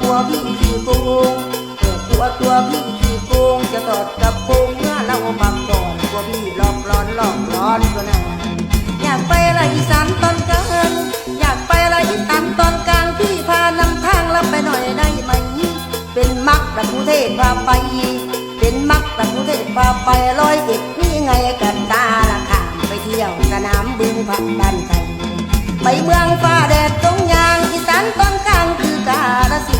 กลัวพี่ขี้โกงกลัวตัวพี่ขี้โกงจะตอดกับโกงเมื่อเราบังตองกลัวพี่หลอกร้อนหลอกร้อนก็น่าอยากไปละอีสานตอนกลางอยากไปละอีสานตอนกลางพี่พานำทางรับไปหน่อยได้ไหมเป็นมักตะกุเทพพาไป เป็นมักตะกุเทพพาไปร้อยเอ็ดนี่ไงกันตาละขามไปเที่ยวสนามบึงพักบ้านไทยไปเมืองฟ้าแดดตรงยางอีสานตอนกลางคือกาลสิน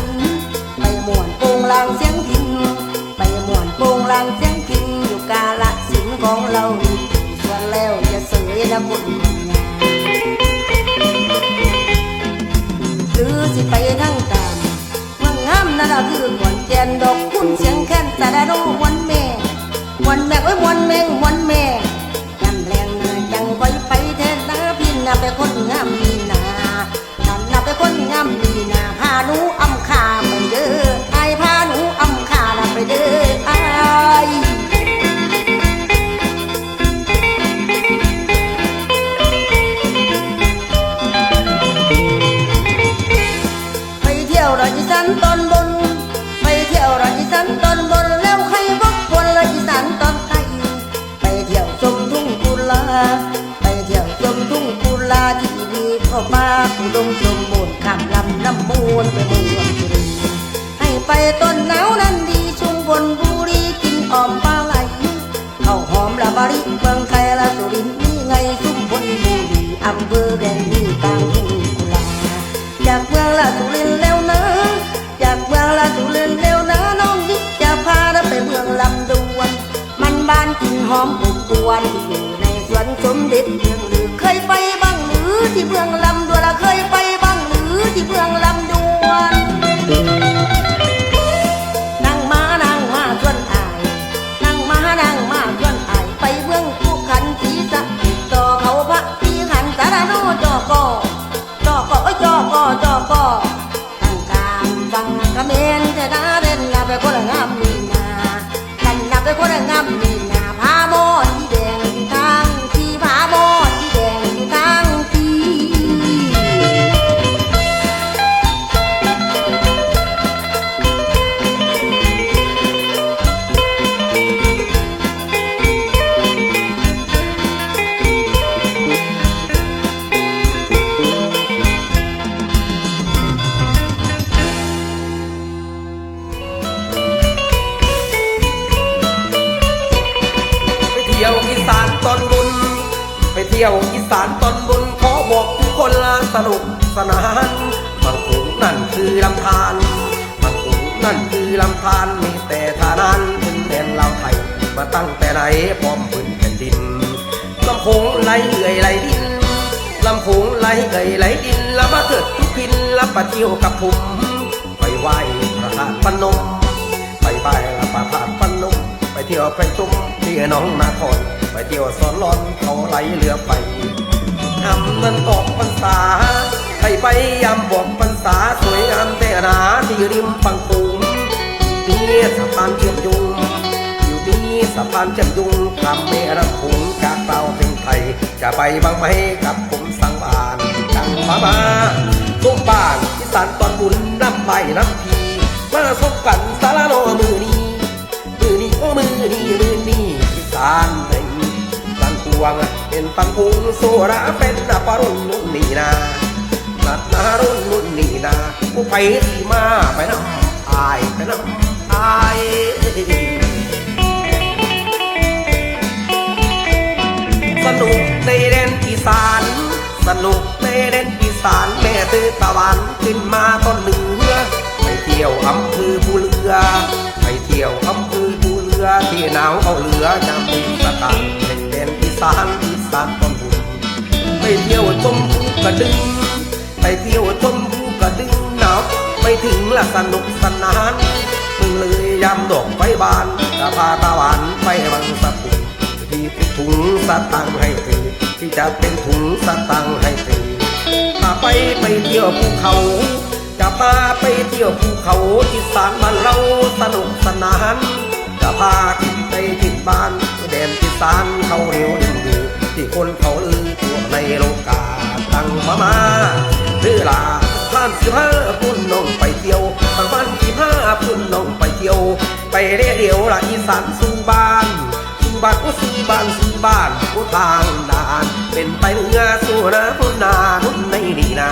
ลางเสียงพินไปม่วนโปงลางเสียงพินอยู่กาลสินของเราส่วนแล้วจะเสยละบุญหรือสิไปทั้งกามเมืองงามนั่นละคือขอนแก่นดอกคุณเสียงแค้นสะดาโดวันแม่วันแม่เอ้ยวันแมงวันแม่ มาผู้ดมชมบูรณ์ข้ามลำน้ำมูลไปเมืองสุรินให้ไปต้นหนาวนั้นดีชุมพลบุรีกินอ่อมปลาไหลเข้าหอมละบาริเมืองไทยละสุรินทร์นี่ไงชุมพลบุรีอำเภอแดงนี่กลางทุ่งกุลาจากเมืองละสุรินทร์แล้วนะจากเมืองละสุรินทร์แล้วนะน้องนิดจะพาเราไปเมืองลำดวนมันบ้านกินหอมอบอวนอยู่ในสวนสมเด็จเมือง นุกสนานบางขุนนั่นคือลำธารบางขุนนั่นคือลำธารมีแต่ทานานถึงแดนลาวไทยมาตั้งแต่ไหนพร้อมพื้นแผ่นดินลำโขงไหลเอื่อยไหลดินลำโขงไหลเอื่อยไหลดินล้วมาเกิดทุกพินล้วมาเที่ยวกับผมไปไหว้พระธาตุพนมไปไปละป่าผ่านปันนุ่มไปเที่ยวไปชุ่มที่น้องนาครไปเที่ยวสอนร้อนเขาไหลเรือไป ทำเงินออกพรรษาไปไปยามบอกพรรษาสวยงามแต่หนาที่ริมฝั่งปูงที่สะพานเชื่อมโยงอยู่ที่สะพานเชื่อมโยงคำแม่รับผงกะเปล่าเพลงไทย จะไปบางไหมกับผมสังบานจังมามาตุ้มบ้านที่สานตอนบุญน้ำใบน้ำพีมาสบกันสารโนมือนี้มือนี้โอ้มือนี้มือนี้อีสานในสันพวง เป็นปังพุงโซระเป็นนาปารุนนุ่นนี่นานัดนารุนนุ่นนี่นาผู้ไปที่มาไปน้ำอายไปน้ำอายสนุกในแดนอีสานสนุกในแดนอีสานแม่ตื้อตะวันขึ้นมาต้นเหนือไปเที่ยวอำเภอภูเรือไปเที่ยวอำเภอภูเรือที่หนาวเอาเรือน้ำมีสตางค์เป็นแดนอี สานอีสานต้นบุญไปเที่ยวชมภูกระดึง ไปเที่ยวชมภูกระดึงหนาวไปถึงละสนุกสนานมึงเลยยำดอกไฟบานกะพาตาหวานไปวังสะพุงที่เป็นถุงสตังค์ให้เธอที่จะเป็นถุงสตังค์ให้เธอพาไปไปเที่ยวภูเขาจะพาไปเที่ยวภูเขาอีสานบ้านเราสนุกสนานจะพาขึ้นไปที่บ้าน นอีสานเขาเรียวดึงที่คนเขาลือทั่วในโลกาตั้งมามาหรือลาผ่านสิบห้าปุ่นน้องไปเที่ยวตั้งขึ้นลงไปเที่ยว ไปเรียเดียวละอีสานสู่บ้านสู่บ้านอุสู่บ้านสู่บ้านผู้ทางดาน เป็นไปเหนื้อสู่นาพุ่นนานุ่นในนี่นา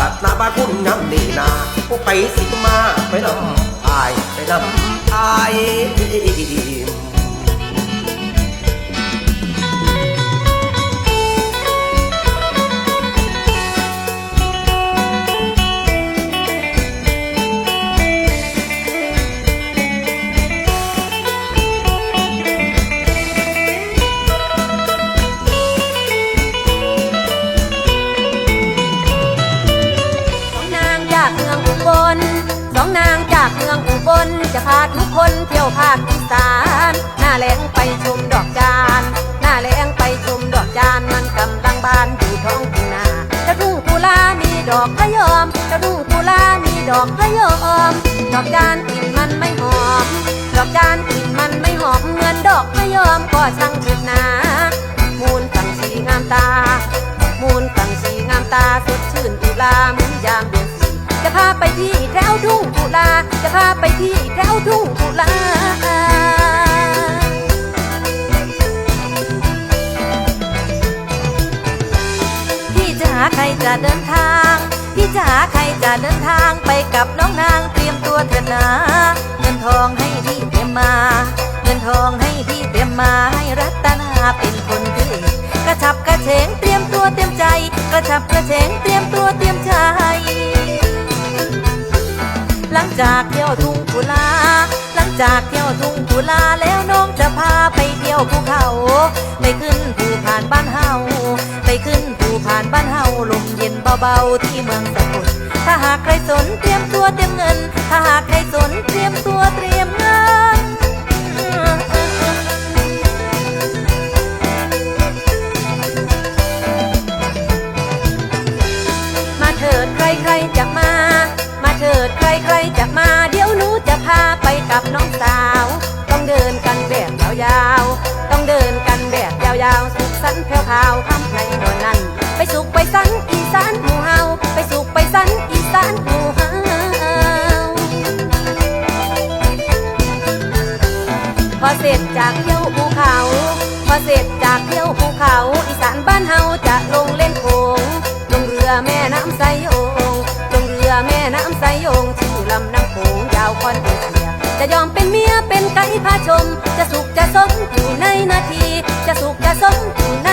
ลัดนาบ้านพุ่นงำนี่นาผู้ไปสิมาไปนำอายไปนำอาย นางจากเมืองอุบลจะพาทุกคนเที่ยวภาคอีสาน หน้าแรงไปชมดอกจานหน้าแรงไปชมดอกจานมันกำลังบานอยู่ท้องทุ่งนาเจ้าทุ่งกุลามีดอกพะยอมเจ้าทุ่งกุลามีดอกพะยอม ดอกจานกลิ่นมันไม่หอม ดอกจานกลิ่นมันไม่หอมเงินดอกพะยอมก็ช่างเถิดนามูลฝั่งสีงามตา มูลฝั่งสีงามตาสดชื่นตุลาเหมือนยามเดือน จะพาไปที่แถวทุ่งตุลา จะพาไปที่แถวทุ่งตุลาพี่จ๋าใครจะเดินทางพี่จ๋าใครจะเดินทางไปกับน้องนางเตรียมตัวเถิดนะเงินทองให้พี่เตรียมมาเงินทองให้พี่เตรียมมาให้รัตนาเป็นคนถือกระชับกระเฉงเตรียมตัวเตรียมใจ กระชับกระเฉงเตรียมตัวเตรียมใจ จากเที่ยวทุ่งกุลา หลังจากเที่ยวทุ่งกุลาแล้วน้องจะพาไปเที่ยวภูเขา ไปขึ้นภูผ่านบ้านเฮา ไปขึ้นภูผ่านบ้านเฮาลมเย็นเบาๆที่เมืองสมุทรถ้าหากใครสนเตรียมตัวเตรียมเงิน ถ้าหากใครสนเตรียมตัวเตรียมเงิน ขสันต์แผ่วพราวคำไพนอนนั้น ไปสุขไปสันอีสานหมูเฮาไปสุขไปสันอีสานหมูเฮาพอเสร็จจากเที่ยวภูเขา พอเสร็จจากเที่ยวภูเขา อีสานบ้านเฮาจะลงเล่นโขงลงเรือแม่น้ำไซโยงลงเรือแม่น้ำไซโยงชื่อลำน้ำโขงยาวคอนเอเชียจะยอมเป็นเมียเป็นไก่พาชม จะสุขจะสมอยู่ในนาที จะสุขจะสมอยู่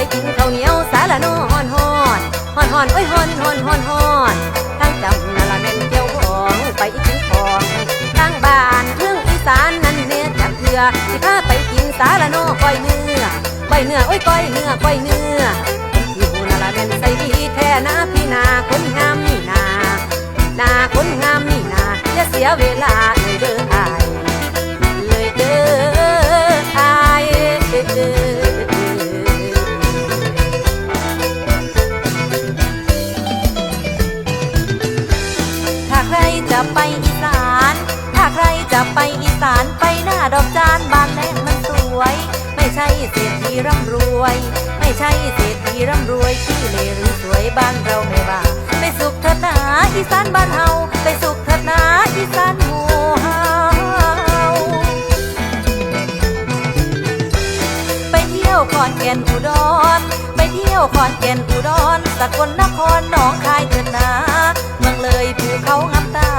ไปกินข้าวเหนียวสาละนฮอนฮอนฮอนฮอนโอ้ยฮอนฮอนฮอนฮอนทางจำนั่นละแม่นเที่ยวของไปกินของทางบ้านเมืองอีสานนั่นเนี่ยจักเถื่อสิพาไปกินสาละโนก้อยเนื้อก้อยเนื้อโอ้ยก้อยเนื้อก้อยเนื้ออยู่นั่นละแม่นใส่ดีแท้นะพี่นาคนงามนี่นานาคนงามนี่นาอย่าเสียเวลาเลยเด้ออาย บ้านเราไม่ว่าไปสุขเถิดนาอีสานบ้านเฮาไปสุขเถิดนาอีสานหมู่เฮาไปเที่ยวขอนแก่นอุดร ไปเที่ยวขอนแก่นอุดรสกลนครหนองคายเถิดนาเมืองเลยภูเขางามตา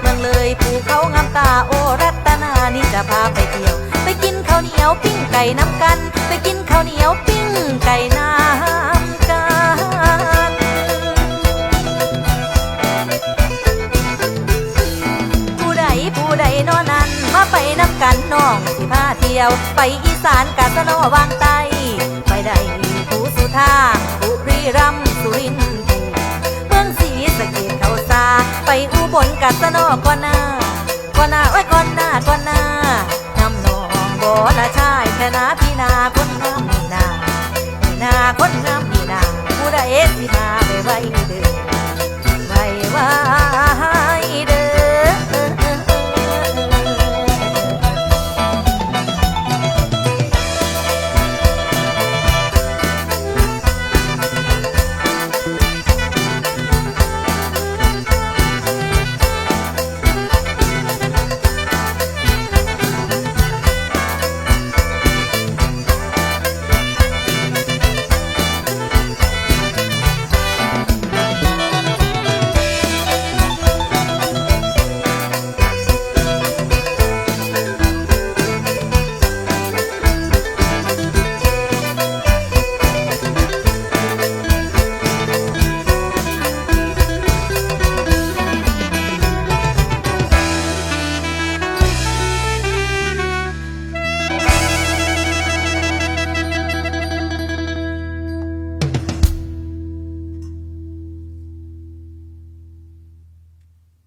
เมืองเลยภูเขางามตาโอรัตนานี่จะพาไปเที่ยว ไปกินข้าวเหนียวปิ้งไก่น้ำกัน ไปกินข้าวเหนียวปิ้ง ยว ไปอีสานกาสโนวางไตไปได้ผู้สุธาผู้รีรัมสุรินทร์เมืองศรีสะเกดเขาซาไปอุบลกาสโนก่อนหน้าก่อนหน้าไว้ก่อน